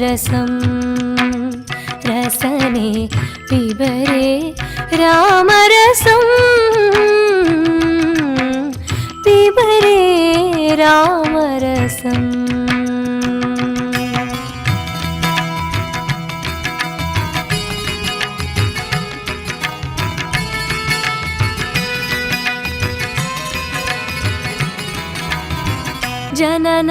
रसं रसने पिबरे रामरसं पिबरे रामरसम् जनन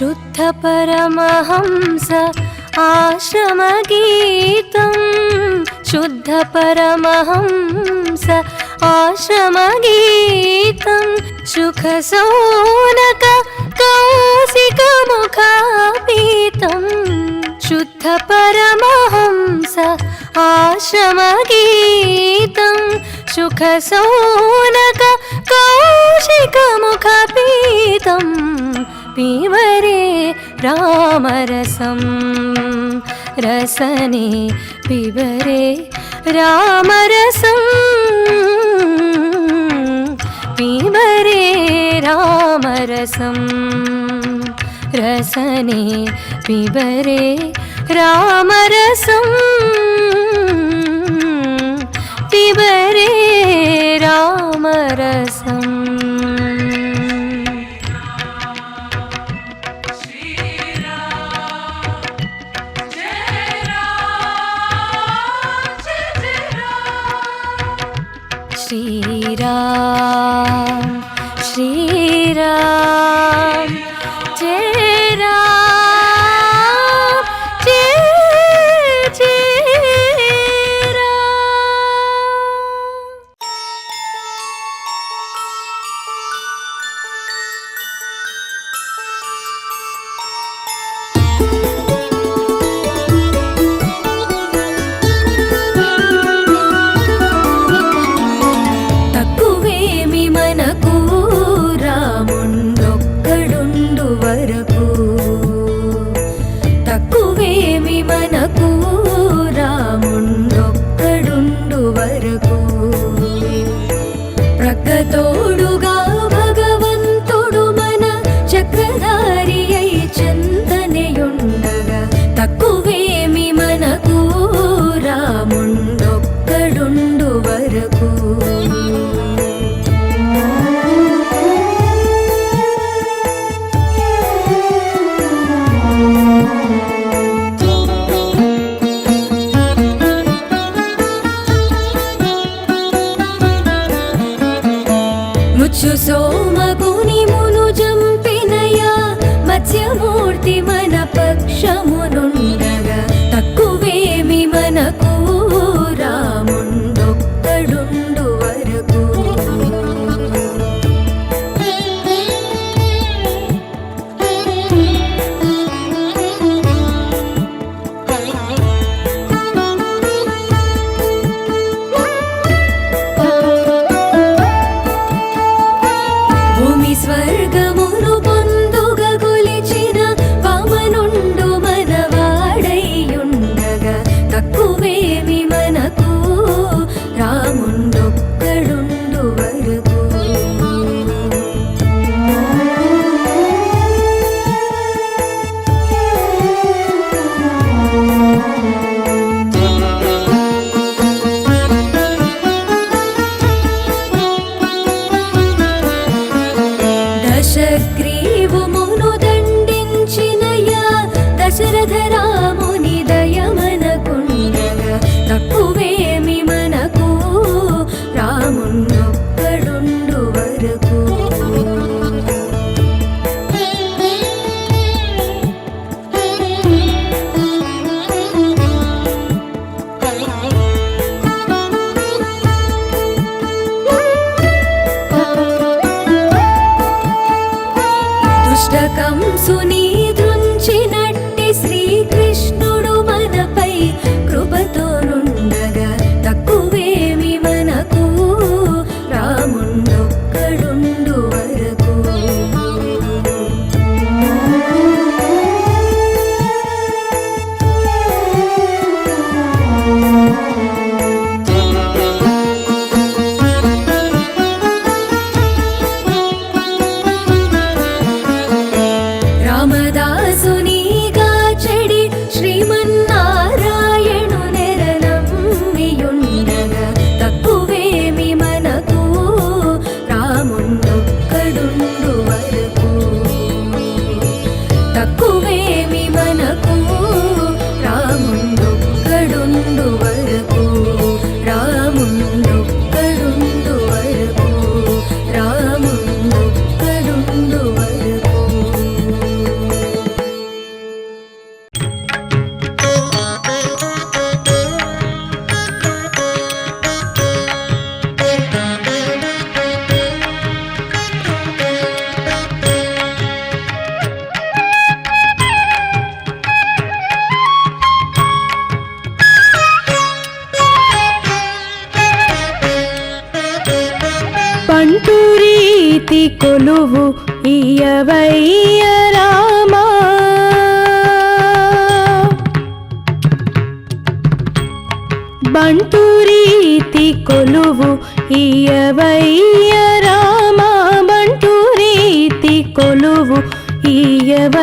शुद्ध परमहंस आश्रमगीतं शुद्ध परमहंस आश्रमगीतं सुखसौनक कौशिकमुखापीतं शुद्ध परमहंस आश्रमगीतं सुखसौनक कौशिकमुखपीतं പീവരേ രാമരസം. രസനേ പിവരേ രാമരസം. പീവരേ രാമരസം. രസനേ പിവരേ രാമരസം. പിവരേ രാമരസം.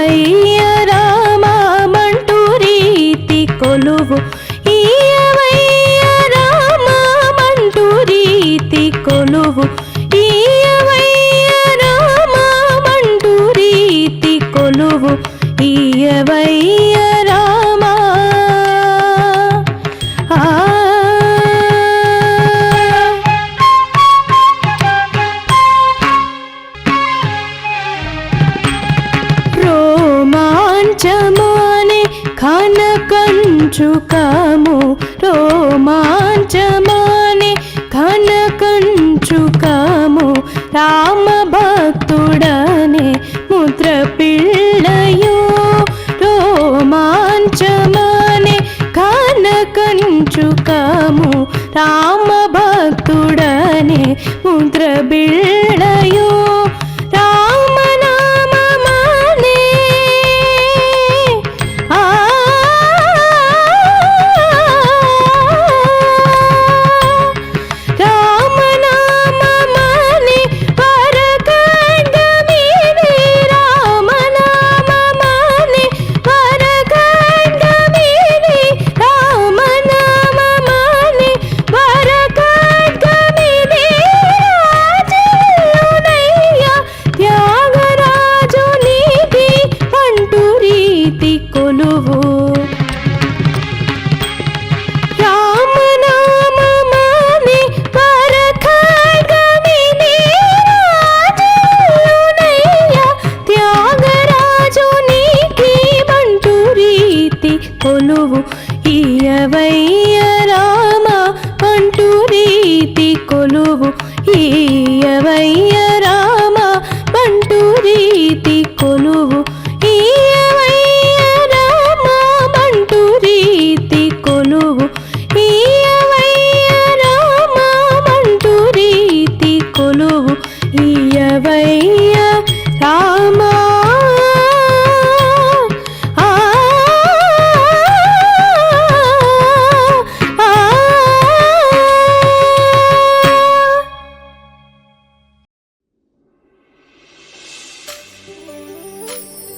गई പിള്ളയോ രോമാഞ്ചമനെ കനകഞ്ചുകമു രാമ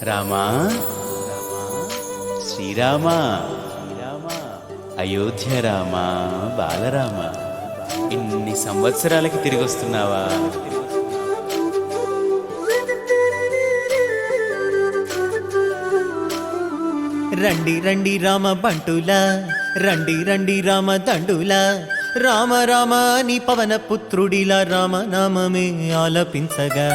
రామా. శ్రీరామ. అయోధ్య రామ బాలరామ. ఇన్ని సంవత్సరాలకి తిరిగి వస్తున్నావా రండి రండి రామ బంటుల. రండి రండి రామ దండుల. రామ రామ అని పవన పుత్రుడిలా రామ నామమే ఆలపించగా.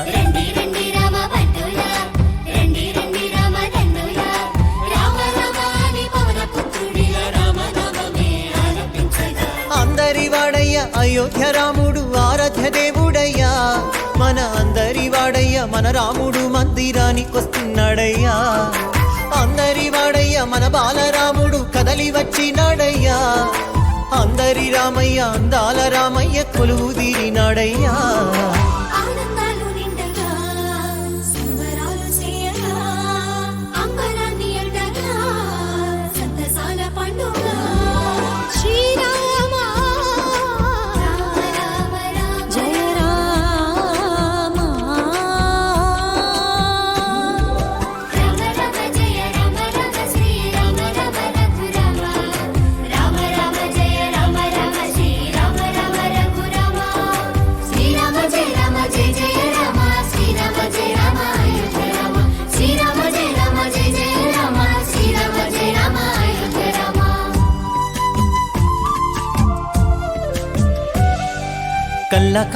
అందరి వాడయ్య అయోధ్య రాముడు ఆరాధ్య దేవుడయ్యా. మన అందరి వాడయ్య మన రాముడు మందిరానికి వస్తున్నాడయ్యా అందరి వాడయ్య మన బాలరాముడు కదలి వచ్చినాడయ్యా అందరి రామయ్య అందాల రామయ్య కొలువు తీరినాడయ్యా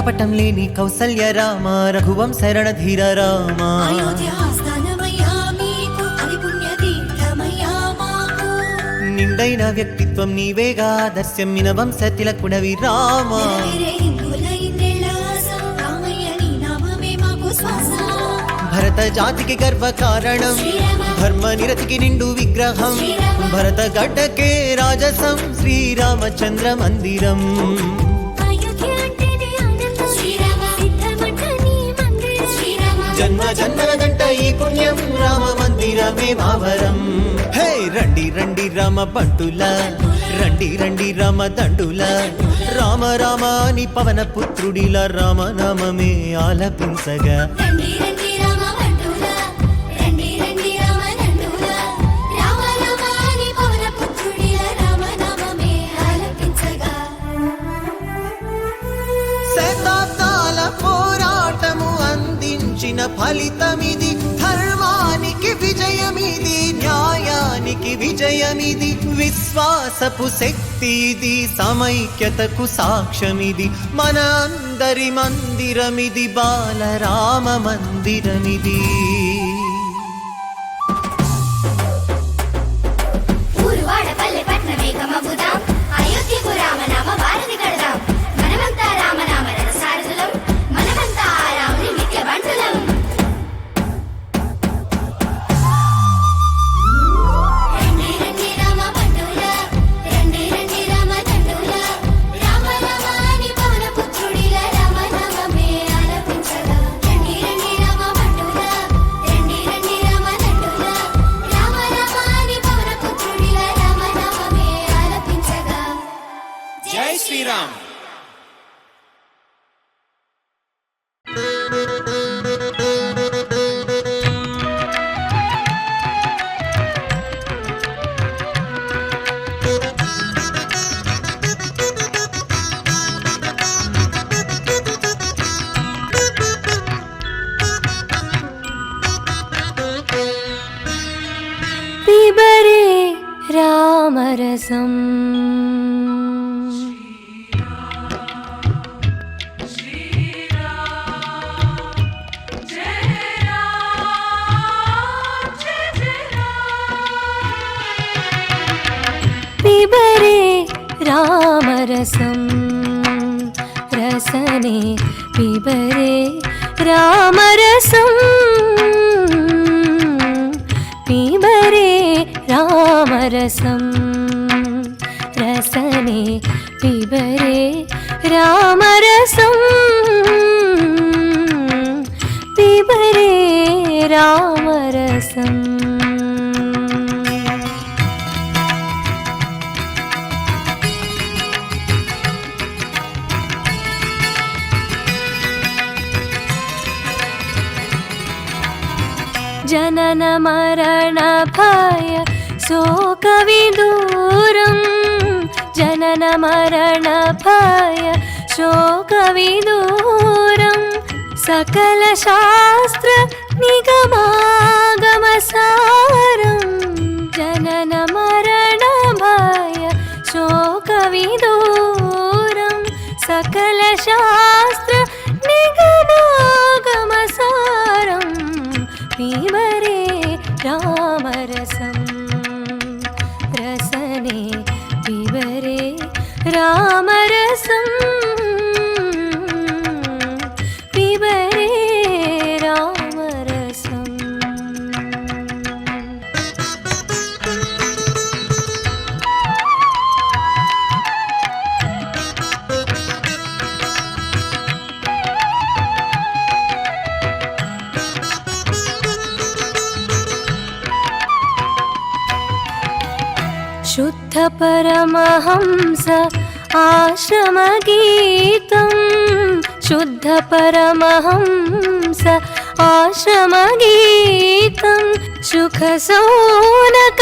కపటం లేని కౌసల్య రామ రఘువం శరణ ధీర రామ. నిండైన వ్యక్తిత్వం నీవేగా దర్శం మిన వంశ తిలకుడవి రామ. భరత జాతికి గర్వ కారణం ధర్మ నిరతికి నిండు విగ్రహం. భరత గడ్డకే రాజసం శ్రీరామచంద్ర మందిరం. జన్మ జన్మలదంట ఈ పుణ్యం. రామ మందిరమే మావరం. హే రండి రండి రామ బంటుల రండి రండి రామ దండుల. రామ రామ అని పవన పుత్రుడిలా రామ నామమే ఆలపించగా. అందించిన ఫలితమిది ధర్మానికి విజయమిది న్యాయానికి విజయమిది విశ్వాసపు శక్తి ఇది సమైక్యతకు సాక్ష్యమిది మన అందరి మందిరమిది బాలరామ మందిరమిది. रसं रसने पिबरे रामरसं पिबरे रामरसम् ജനന മരണ ഭയ ശോകവിദൂരം. ജനന മരണ ഭയ ശോകവിദൂരം. സകല ശാസ്ത്ര നിഗമാഗമസാരം. ജനന മരണ ഭയ ശോകവിദൂരം. സകല ശാസ്ത്ര നിഗമാഗമസാരം. വിവ ராமரசம் शुद्धपरमहंस आश्रमगीतं सुखसौनक